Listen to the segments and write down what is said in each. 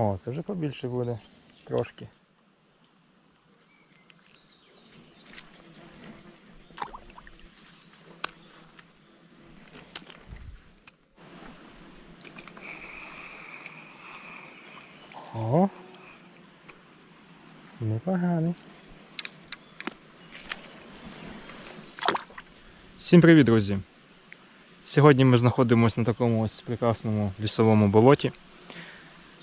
О, це вже побільше буде. Трошки. О. Непоганий. Всім привіт, друзі! Сьогодні ми знаходимося на такому ось прекрасному лісовому болоті.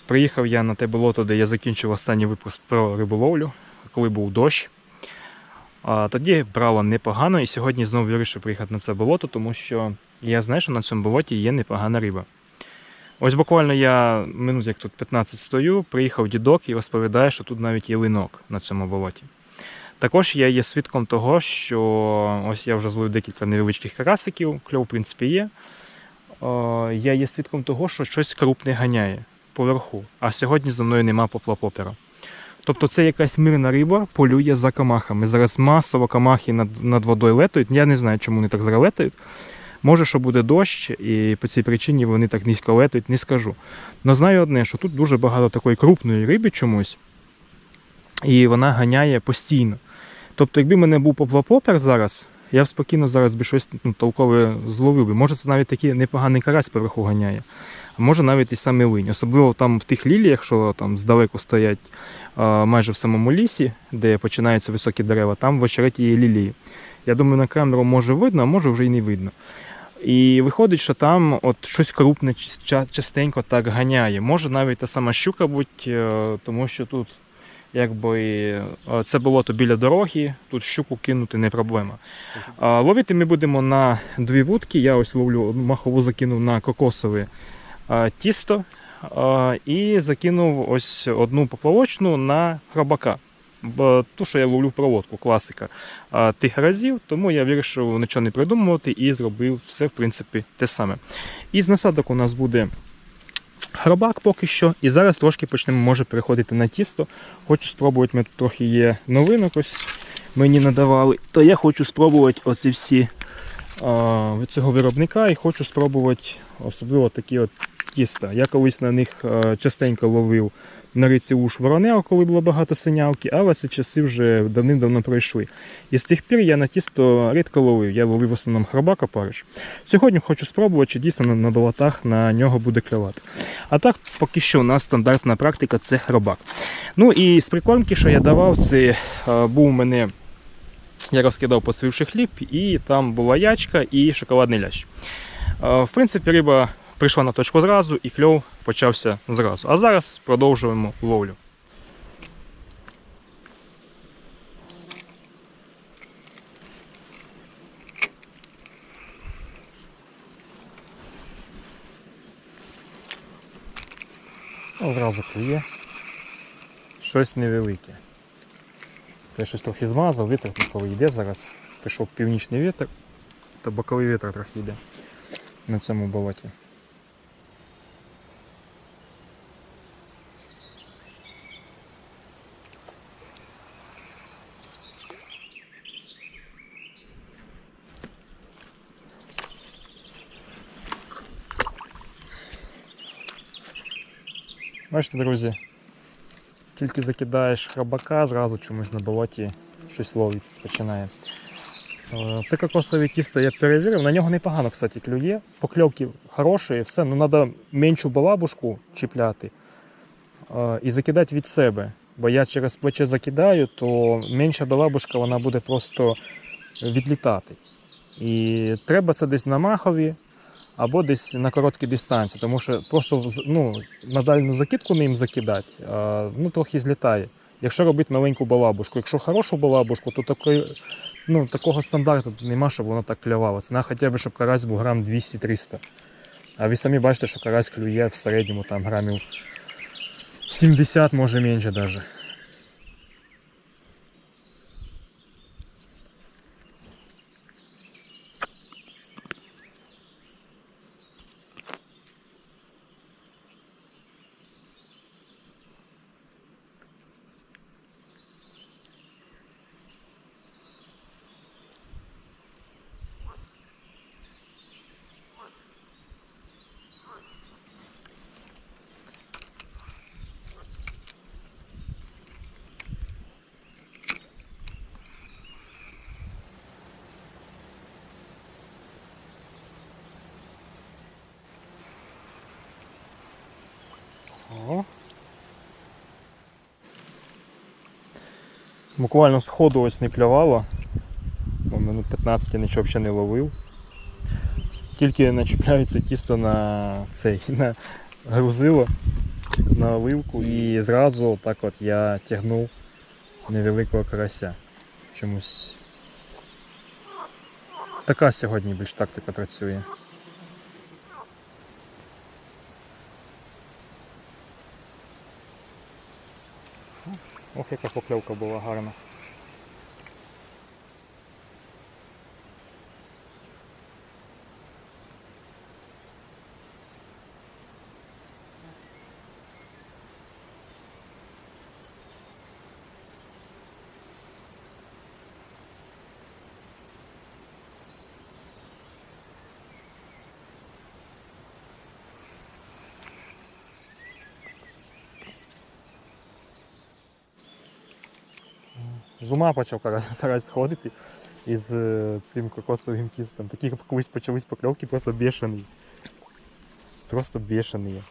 Приїхав я на те болото, де я закінчив останній випуск про риболовлю, коли був дощ. А тоді брало непогано, і сьогодні знову вирішив приїхати на це болото, тому що я знаю, що на цьому болоті є непогана риба. Ось буквально я минут як тут 15 стою, приїхав дідок і розповідає, що тут навіть є линок на цьому болоті. Також я є свідком того, що ось я вже зловив декілька невеличких карасиків, кльов, в принципі, є. Я є свідком того, що щось крупне ганяє поверху, а сьогодні за мною нема поплапопера. Тобто це якась мирна риба полює за камахами. Зараз масово камахи над, над водою летають. Я не знаю, чому вони так зараз летають. Може, що буде дощ, і по цій причині вони так низько летають, не скажу. Но знаю одне, що тут дуже багато такої крупної риби чомусь, і вона ганяє постійно. Тобто, якби мене був поплапопер зараз, я б спокійно зараз би щось ну, толкове зловив би. Може, це навіть такий непоганий карась поверху ганяє. Може навіть і саме линь. Особливо там в тих ліліях, що там здалеку стоять майже в самому лісі, де починаються високі дерева, там в очереті є лілії. Я думаю, на камеру може видно, а може вже і не видно. І виходить, що там от щось крупне частенько так ганяє. Може навіть та сама щука бути, е, тому що тут якби е, це болото біля дороги, тут щуку кинути не проблема. Ловити ми будемо на дві вудки. Я ось ловлю махову закинув на кокосове а, тісто і закинув ось одну поплавочну на хробака. Бо ту, що я ловлю проводку, класика тих разів, тому я вирішив нічого не придумувати і зробив все, в принципі, те саме. Із насадок у нас буде хробак поки що. І зараз трошки почнемо може переходити на тісто. Хочу спробувати, ми тут трохи є новинок, ось мені надавали. То я хочу спробувати оці всі цього виробника і хочу спробувати особливо такі от тіста. Я колись на них частенько ловив на риці уж воронео, коли було багато синявки, але ці часи вже давним-давно пройшли. І з тих пір я на тісто рідко ловив. Я ловив в основному хробак опариш. Сьогодні хочу спробувати, чи дійсно на, болотах на нього буде клювати. А так, поки що у нас стандартна практика це хробак. Ну і з прикормки, що я давав, це е, був у мене. Я розкидав посвивши хліб, і там була ячка і шоколадний лящ. Е, В принципі, риба прийшла на точку зразу і кльов почався зразу. А зараз продовжуємо ловлю. Ну, Зразу клює. Щось невелике. Я щось трохи змазав, вітер боковий йде зараз. Пішов північний вітер, та боковий вітер трохи йде на цьому болоті. Бачите, друзі, тільки закидаєш храбака, зразу чомусь на болоті щось ловить, починає. Е, Це кокосове тісто я перевірив, на нього непогано, кстати, клює. Покльовки хороші, все, ну треба меншу балабушку чіпляти е, і закидати від себе. Бо я через плече закидаю, то менша балабушка вона буде просто відлітати. І треба це десь на махові або десь на короткій дистанції, тому що просто ну, на дальню закидку ним закидати, а, ну, трохи злітає. Якщо робити маленьку балабушку, якщо хорошу балабушку, то такої, ну, такого стандарту нема, щоб воно так клювало. Ціна хоча б, щоб карась був грам 200-300. А ви самі бачите, що карась клює в середньому там грамів 70, може менше навіть. Буквально з ходу ось не клювало. Минут 15 я нічого взагалі не ловив. Тільки начіпляється тісто на цей на грузило, на оливку і зразу так от я тягнув невеликого карася. Чомусь. Така сьогодні більш тактика працює. Ох, яка покльовка була гарна. З ума почав карась сходити із е, цим кокосовим тістом. Такі колись почались покльовки, просто бешений. Просто бешений.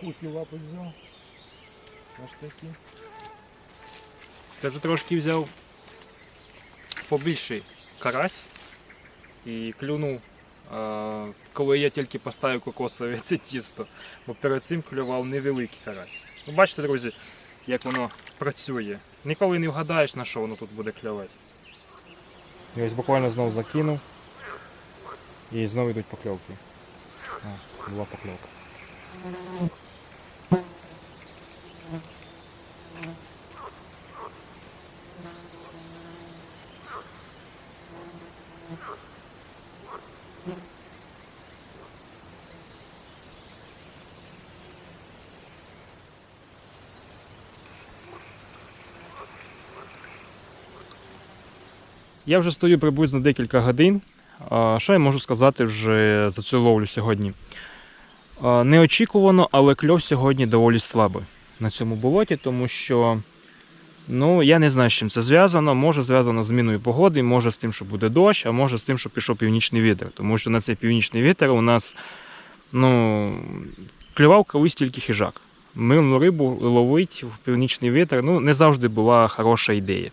Кухні лапи взяв. Аж такі. Це вже трошки взяв побільший карась і клюнув, а, коли я тільки поставив кокосове це тісто, бо перед цим клював невеликий карась. Ви бачите, друзі, як воно працює. Ніколи не вгадаєш, на що воно тут буде клювати. І ось буквально знову закинув. І знову йдуть покльовки. О, була покльовка. Я вже стою приблизно декілька годин. Що я можу сказати вже за цю ловлю сьогодні? Неочікувано, але кльов сьогодні доволі слабий на цьому болоті, тому що ну, я не знаю, з чим це зв'язано. Може зв'язано з зміною погоди, може з тим, що буде дощ, а може з тим, що пішов північний вітер. Тому що на цей північний вітер у нас ну, клював колись тільки хижак. Милну рибу ловить в північний вітер ну, не завжди була хороша ідея.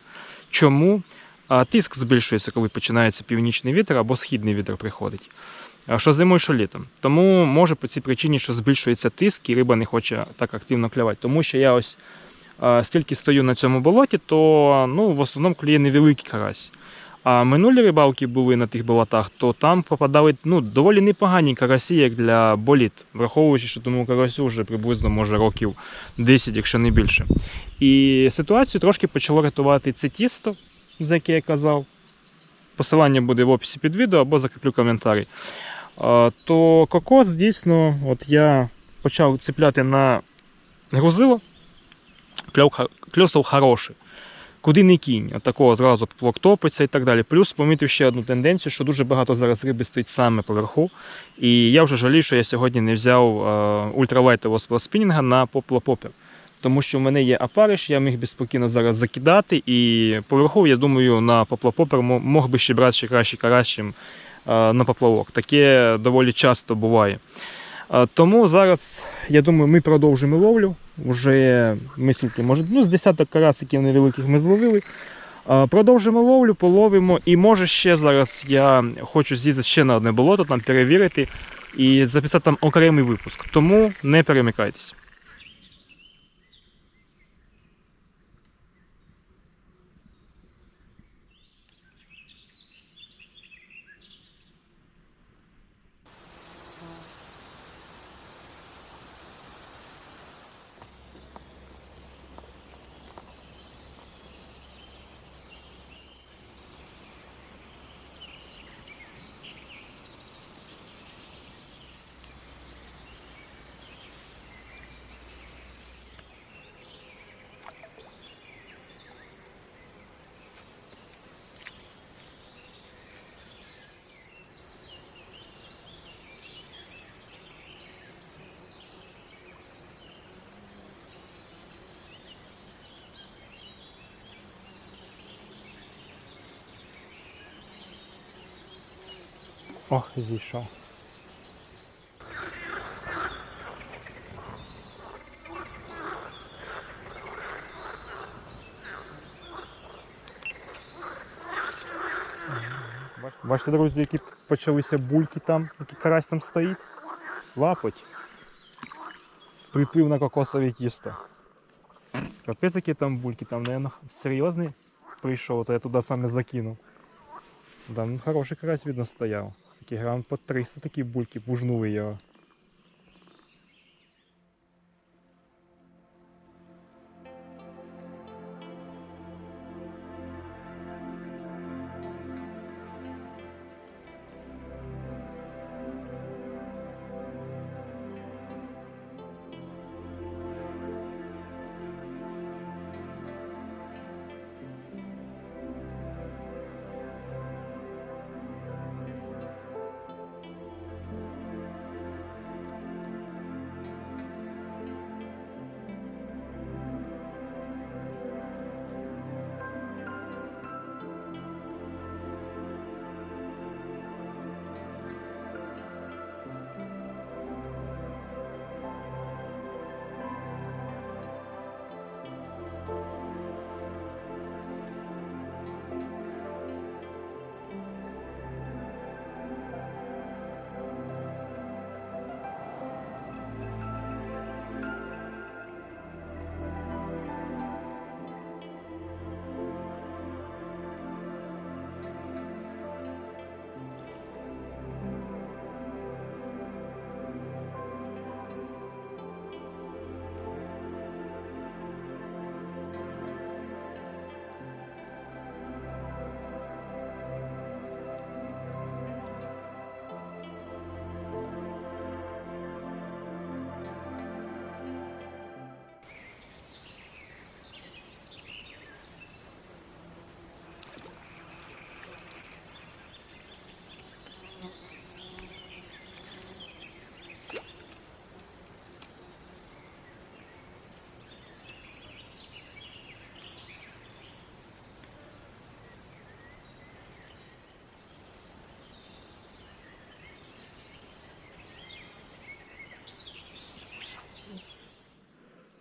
Чому? А тиск збільшується, коли починається північний вітер або східний вітер приходить. Що зимою, що літом. Тому може по цій причині, що збільшується тиск і риба не хоче так активно клювати. Тому що я ось скільки стою на цьому болоті, то ну, в основному клює невеликий карась. А минулі рибалки були на тих болотах, то там попадали ну, доволі непогані карасі, як для боліт, враховуючи, що тому карасю вже приблизно може років 10, якщо не більше. І ситуацію трошки почало рятувати це тісто, за яке я казав. Посилання буде в описі під відео або закріплю коментарі. То кокос дійсно, от я почав цепляти на грузило, кльов, кльов хороший. Куди не кінь, от такого зразу поплавок топиться і так далі. Плюс помітив ще одну тенденцію, що дуже багато зараз риби стоїть саме поверху. І я вже жалію, що я сьогодні не взяв е, ультралайтового спінінга на поплопопер. Тому що в мене є апариш, я міг би спокійно зараз закидати. І поверху, я думаю, на поплавопопер мо- мог би ще брати ще краще каращим е, на поплавок. Таке доволі часто буває. Е, Тому зараз, я думаю, ми продовжимо ловлю. Уже ми скільки, може, ну, з десяток карасиків невеликих ми зловили. Продовжимо ловлю, половимо. І може ще зараз я хочу з'їздити ще на одне болото, там перевірити і записати там окремий випуск. Тому не перемикайтесь. О, зійшов. Бачите, друзі, які почалися бульки там, який карась там стоїть. Лапоть. Приплив на кокосове тісто. Капець, які там бульки, там, наверное, серйозний прийшов, то я туди саме закинув. Там хороший карась видно стояв. Такі грам по 300 такі бульки, пужнули його.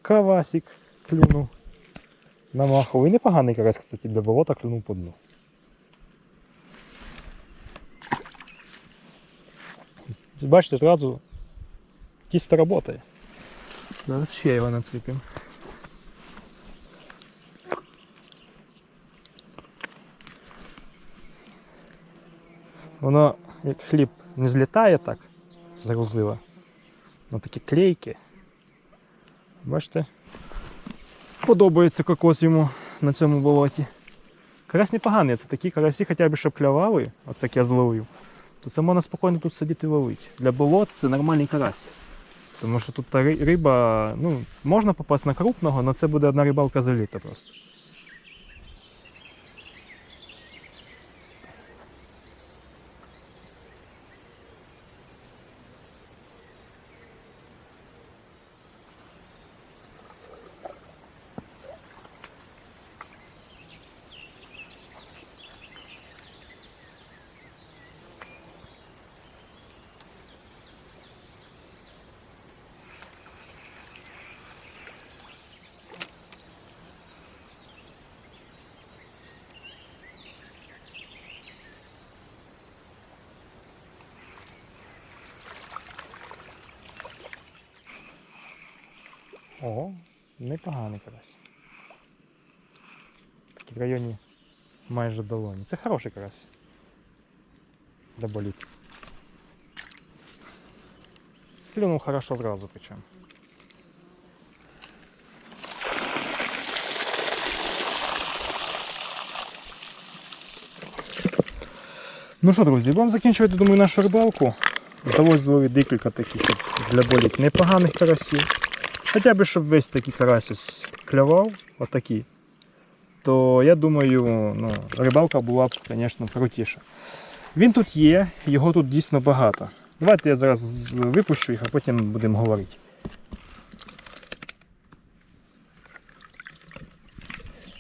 Кавасик клюнув. На маховий. Непоганий карась, кстати, для болота клюнув по дну. Бачите, зразу тісто працює. Зараз ще його нацепимо. Воно як хліб не злітає так загрузило. Воно такі клейки. Бачите? Подобається кокос йому на цьому болоті. Карась непоганий, це такі карасі, хоча б щоб клявали, оце як я зловив, то це можна спокійно тут сидіти і ловити. Для болот це нормальний карась. Тому що тут риба, ну, можна попасти на крупного, але це буде одна рибалка за літо просто. Ого, непоганий карась. Такий в районі майже долоні. Це хороший карась. Для боліт. Клюнув хорошо зразу причому. Ну що, друзі, будемо закінчувати, думаю, нашу рибалку. Вдалося зловити декілька таких для боліт непоганих карасів. Хоча б щоб весь такий карась ось клював, отакий, то я думаю, ну, рибалка була б, звісно, крутіша. Він тут є, його тут дійсно багато. Давайте я зараз випущу їх, а потім будемо говорити.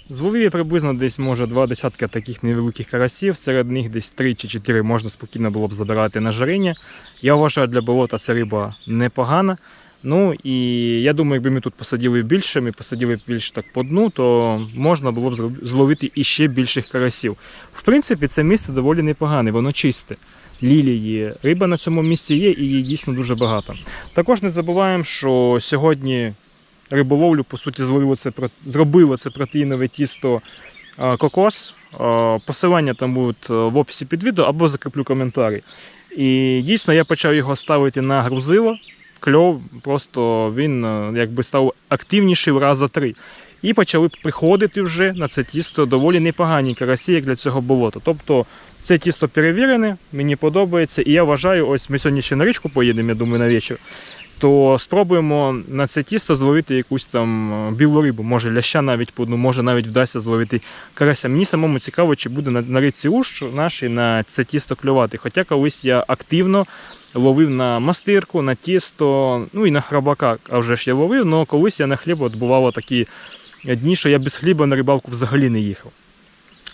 Зловив я приблизно десь, може, два десятка таких невеликих карасів, серед них десь три чи чотири можна спокійно було б забирати на жарення. Я вважаю, для болота ця риба непогана. Ну і я думаю, якби ми тут посадили більше, ми посадили більш так по дну, то можна було б зловити іще більших карасів. В принципі, це місце доволі непогане, воно чисте. Лілії, риба на цьому місці є і її дійсно дуже багато. Також не забуваємо, що сьогодні риболовлю, по суті, зловило це, зробило це протеїнове тісто кокос. Посилання там будуть в описі під відео або закріплю коментарі. І дійсно я почав його ставити на грузило. Кльов просто він е, якби став активніший в раза три. І почали приходити вже на це тісто доволі непогані карасі, як для цього болота. Тобто це тісто перевірене, мені подобається, і я вважаю, ось ми сьогодні ще на річку поїдемо, я думаю, на вечір. То спробуємо на це тісто зловити якусь там е, білу рибу, може ляща навіть по може навіть вдасться зловити карася. Мені самому цікаво, чи буде на, на річці Уж нашій на це тісто клювати. Хоча колись я активно ловив на мастирку, на тісто, ну і на храбака, а вже ж я ловив, але колись я на хліб от бувало такі дні, що я без хліба на рибалку взагалі не їхав.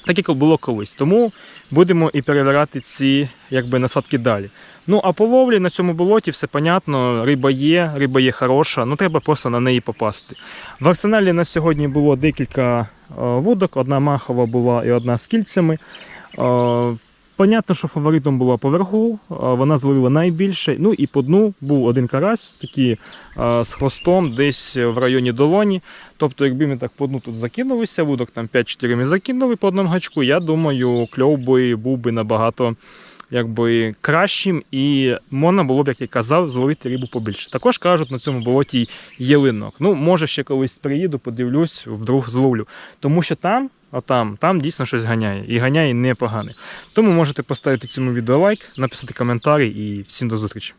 Так як було колись. Тому будемо і перевіряти ці якби, насадки далі. Ну а по ловлі на цьому болоті все понятно, риба є, риба є хороша, ну треба просто на неї попасти. В арсеналі на сьогодні було декілька е, вудок, одна махова була і одна з кільцями. Понятно, що фаворитом була поверху, вона зловила найбільше. Ну і по дну був один карась, такий з хвостом, десь в районі долоні. Тобто, якби ми так по дну тут закинулися, вудок там 5-4 ми закинули по одному гачку, я думаю, кльов би був би набагато якби, кращим і можна було б, як я казав, зловити рибу побільше. Також кажуть, на цьому болоті є линок. Ну, може, ще колись приїду, подивлюсь, вдруг зловлю. Тому що там, а там, дійсно щось ганяє. І ганяє непогане. Тому можете поставити цьому відео лайк, написати коментарі і всім до зустрічі.